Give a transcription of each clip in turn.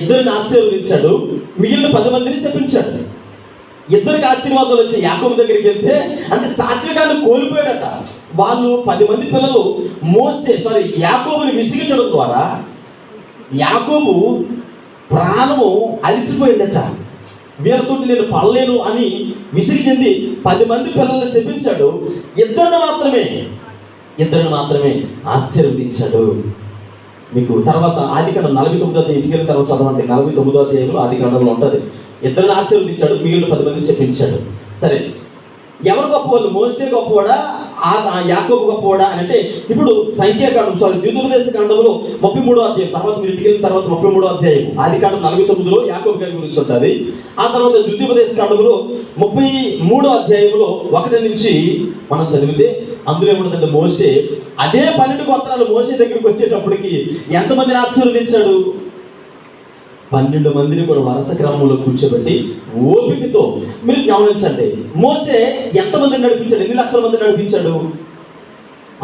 ఇద్దరిని ఆశీర్వదించాడు. మిగిలిన పది మందిని శపించాడు. ఇద్దరికి ఆశీర్వాదాలు వచ్చి యాకోబు దగ్గరికి వెళ్తే అంటే సాత్వికాన్ని కోల్పోయాడట. వాళ్ళు పది మంది పిల్లలు మోసే సారీ యాకోబుని విసిగించడం ద్వారా యాకోబు ప్రాణము అలసిపోయిందట. వీళ్ళతో నేను పడలేను అని విసిగి చెంది పది మంది పిల్లల్ని శపించాడు. ఇద్దరిని మాత్రమే ఇద్దరిని మాత్రమే ఆశీర్వదించాడు. మీకు తర్వాత ఆదికాండం నలభై తొమ్మిదో అధ్యాయం ఇంటికి వెళ్ళిన తర్వాత చదవండి. నలభై తొమ్మిదో అధ్యాయంలో ఆదికాండంలో ఉంటుంది. ఇద్దరిని ఆశీర్వదించాడు మిగిలిన పది మంది చెప్పించాడు సరే. ఎవరు గొప్పవాళ్ళు? మోసే గొప్పవాడా? ఆ యాకోబు గొప్పవాడా అని అంటే ఇప్పుడు సంఖ్యాకాండం సారీ ద్వితోపదేశ కాండంలో ముప్పై మూడో అధ్యాయం తర్వాత మీరు ఇంటికి వెళ్ళిన తర్వాత ముప్పై మూడో అధ్యాయం ఆది కాండం నలభై తొమ్మిదిలో యాకోబు గారి గురించి ఉంటుంది. ఆ తర్వాత ద్వితీయోపదేశ కాండంలో ముప్పై మూడో అధ్యాయంలో ఒకటి నుంచి మనం చదివితే అందులో ఏముంటుందంటే మోసే అదే పన్నెండు గోత్రాలు మోసే దగ్గరికి వచ్చేటప్పటికి ఎంతమందిని ఆశీర్వదించాడు? పన్నెండు మందిని కూడా వరుస క్రమంలో కూర్చోబెట్టి ఓపికతో మీరు గమనించండి మోసే ఎంతమందిని నడిపించాడు? ఎన్ని లక్షల మందిని నడిపించాడు?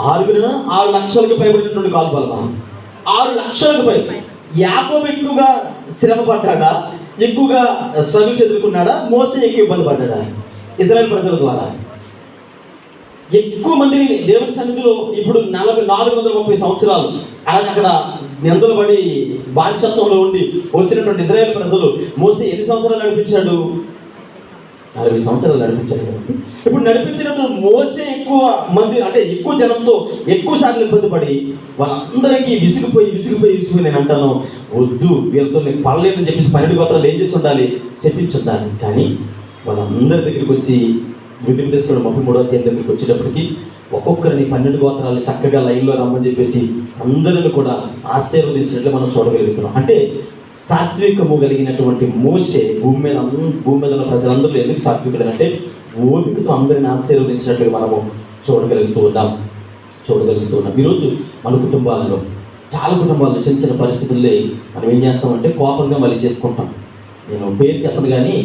ఆరుగురు ఆరు లక్షలకు పైబడినటువంటి కాల్పలమా ఆరు లక్షలకు పై. యాకోబు ఎక్కువగా శ్రమ పడ్డాడా? ఎక్కువగా శ్రమ ఎదుర్కొన్నాడా? మోసే ఎక్కువ ఇబ్బంది పడ్డాడా? ఇజ్రాయెల్ ప్రజల ద్వారా. ఎక్కువ మందిని దేవుడి సన్నిధిలో ఇప్పుడు నలభై నాలుగు వందల ముప్పై సంవత్సరాలు. అలాగే అక్కడ నిందలు పడి బానిసత్వంలో ఉండి వచ్చినటువంటి ఇజ్రాయెల్ ప్రజలు మోసే ఎన్ని సంవత్సరాలు నడిపించాడు? నలభై సంవత్సరాలు నడిపించాడు. ఇప్పుడు నడిపించినటువంటి మోసే ఎక్కువ మంది అంటే ఎక్కువ జనంతో ఎక్కువ సార్లు ఇబ్బంది పడి వాళ్ళందరికీ విసిగిపోయి విసిగిపోయి విసిగిపోయి నేను అంటాను వద్దు వీళ్ళతో నేను పడలేదని చెప్పేసి పన్నెండు గోత్రాలు ఏం చేసి ఉండాలి? చెప్పించుండాలి కానీ వాళ్ళందరి దగ్గరికి వచ్చి విధింపేసుకుని ముప్పై మూడో తేదీ దగ్గరికి వచ్చేటప్పటికి ఒక్కొక్కరిని పన్నెండు గోత్రాలు చక్కగా లైన్లో రమ్మని చెప్పేసి అందరిని కూడా ఆశీర్వదించినట్లు మనం చూడగలుగుతున్నాం. అంటే సాత్వికము కలిగినటువంటి మోసే భూమి మీద భూమి మీద ఉన్న ప్రజలందరూ ఎందుకు సాత్వికుడు అంటే ఓపికతో అందరిని ఆశీర్వదించినట్లు మనము చూడగలుగుతూ ఉన్నాం. చూడగలుగుతూ ఉన్నాం. ఈరోజు మన కుటుంబాలలో చాలా కుటుంబాల్లో చిన్న చిన్న పరిస్థితుల్లో మనం ఏం చేస్తామంటే కోపంగా మళ్ళీ చేసుకుంటాం. నేను పేరు చెప్పను కానీ